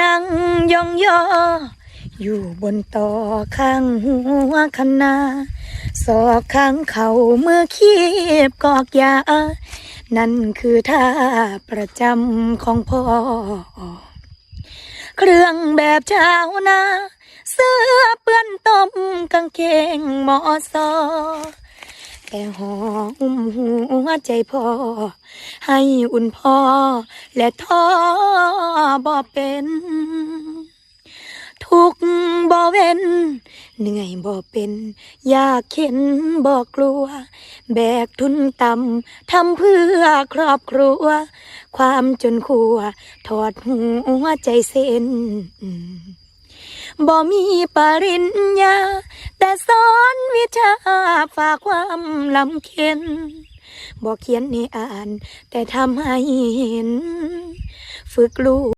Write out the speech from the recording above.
นั่งยองยอ อยู่บนต่อข้างหัวคณาศอกข้างเขาเมื่อคีบกอกยา นั่นคือท่าประจำของพ่อ เครื่องแบบชาวนา เสื้อเปื้อนต้มกางเกงหมอซอ แต่หอมหัวใจพ่อ ให้อุ่นพ่อ และท้อบ่เป็น ทุกบ่เว้น เหนื่อยบ่เป็นยากเข็นบ่กลัว แบกทุนต่ำทำเพื่อครอบครัว ความจนขัว ถอดหัวใจเส้นบ่มีปริญญาแต่ส ฝากความลำเค็นบอกเขียนในอ่าน แต่ทำให้เห็น ฝึกลูก